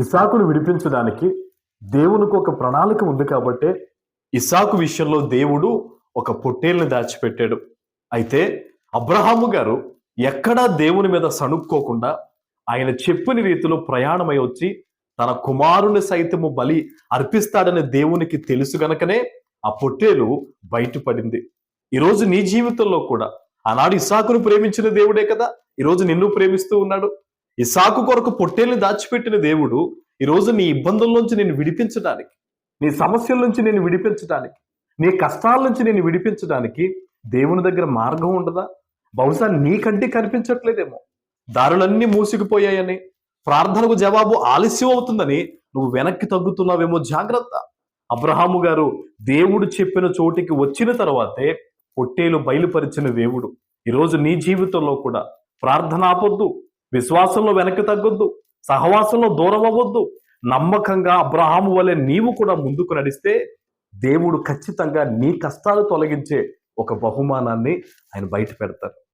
ఇసాకును విడిపించడానికి దేవునికి ఒక ప్రణాళిక ఉంది కాబట్టే ఇసాకు విషయంలో దేవుడు ఒక పొట్టేల్ని దాచిపెట్టాడు. అయితే అబ్రహాము గారు ఎక్కడా దేవుని మీద సణుక్కోకుండా ఆయన చెప్పని రీతిలో ప్రయాణమై వచ్చి తన కుమారుని సైతము బలి అర్పిస్తాడని దేవునికి తెలుసు గనకనే ఆ పొట్టేలు బయటపడింది. ఈరోజు నీ జీవితంలో కూడా ఆనాడు ఇసాకును ప్రేమించిన దేవుడే కదా ఈరోజు నిన్ను ప్రేమిస్తూ ఉన్నాడు. ఇసాకు కొరకు పొట్టేల్ని దాచిపెట్టిన దేవుడు ఈరోజు నీ ఇబ్బందుల నుంచి నేను విడిపించడానికి నీ సమస్యల నుంచి నేను విడిపించడానికి నీ కష్టాల నుంచి నేను విడిపించడానికి దేవుని దగ్గర మార్గం ఉండదా? బహుశా నీకంటే కనిపించట్లేదేమో. దారులన్నీ మూసుకుపోయాయని ప్రార్థనకు జవాబు ఆలస్యం అవుతుందని నువ్వు వెనక్కి తగ్గుతున్నావేమో జాగ్రత్త. అబ్రహాము గారు దేవుడు చెప్పిన చోటికి వచ్చిన తర్వాతే పొట్టేలు బయలుపరిచిన దేవుడు. ఈరోజు నీ జీవితంలో కూడా ప్రార్థన ఆపొద్దు. విశ్వాసంలో వెనక్కి తగ్గొద్దు సహవాసంలో దూరం అవ్వద్దు. నమ్మకంగా అబ్రహాము వలె నీవు కూడా ముందుకు నడిస్తే దేవుడు ఖచ్చితంగా నీ కష్టాలు తొలగించే ఒక బహుమానాన్ని ఆయన బయట పెడతారు.